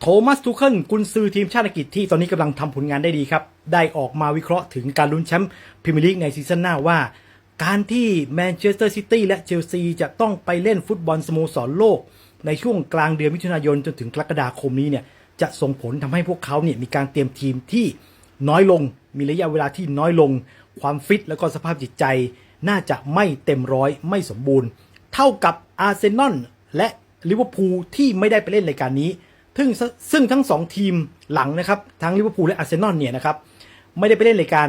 โทมัสทูเคิลกุนซือทีมชาติอังกฤษที่ตอนนี้กำลังทำผลงานได้ดีครับ ได้ออกมาวิเคราะห์ถึงการลุ้นแชมป์พรีเมียร์ลีกในซีซั่นหน้าว่า การที่แมนเชสเตอร์ซิตี้และเชลซีจะต้องไปเล่นฟุตบอลสโมสรโลก ในช่วงกลางเดือนมิถุนายนจนถึงกรกฎาคมนี้เนี่ยจะส่งผลทำให้พวกเขาเนี่ยมีการเตรียมทีมที่น้อยลง มีระยะเวลาที่น้อยลง ความฟิตแล้วก็สภาพจิตใจ น่าจะไม่เต็มร้อยไม่สมบูรณ์ เท่ากับอาร์เซนอลและลิเวอร์พูลที่ไม่ได้ไปเล่นรายการนี้ ซึ่งซึ่งทั้งสองทีมหลังนะครับ ทั้งลิเวอร์พูลและอาร์เซนอลเนี่ยนะครับไม่ได้ไปเล่นรายการ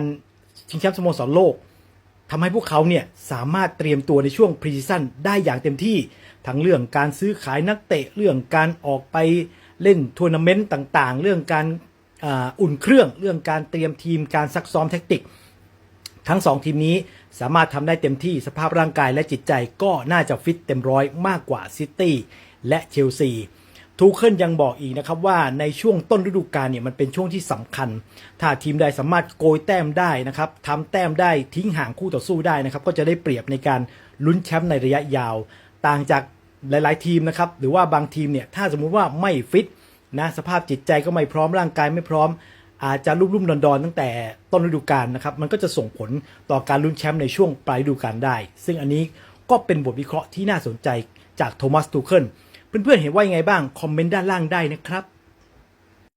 ชิงแชมป์สโมสรโลกทำให้พวกเขาเนี่ยสามารถเตรียมตัวในช่วงพรีซีซั่นได้อย่างเต็มที่ ทั้งเรื่องการซื้อขายนักเตะเรื่องการออกไปเล่นทัวร์นาเมนต์ต่างๆ เรื่องการอ,อุ่นเครื่องเรื่องการเตรียมทีมการซักซ้อมแท็กติก ทั้งสองทีมนี้สามารถทำได้เต็มที่สภาพร่างกายและจิตใจก็น่าจะฟิตเต็มร้อยมากกว่าซิตี้และเชลซี ทูเคิลยังบอกอีกนะครับว่าในช่วงต้นฤดูกาลเนี่ยมันเป็นช่วงที่สำคัญ ถ้าทีมใดสามารถโกยแต้มได้นะครับทำแต้มได้ทิ้งห่างคู่ต่อสู้ได้นะครับก็จะได้เปรียบในการลุ้นแชมป์ในระยะยาว ต่างจากหลาย ๆ ทีมนะครับหรือว่าบางทีมเนี่ยถ้าสมมุติว่าไม่ฟิตนะสภาพจิตใจก็ไม่พร้อมร่างกายไม่พร้อม อาจจะรุ่มๆดอนๆตั้งแต่ต้นฤดูกาลนะครับมันก็จะส่งผลต่อการลุ้นแชมป์ในช่วงปลายฤดูกาลได้ ซึ่งอันนี้ก็เป็นบทวิเคราะห์ที่น่าสนใจจากโทมัสตูเคิล เพื่อนๆเห็นว่ายังไงบ้าง คอมเมนต์ด้านล่างได้นะครับ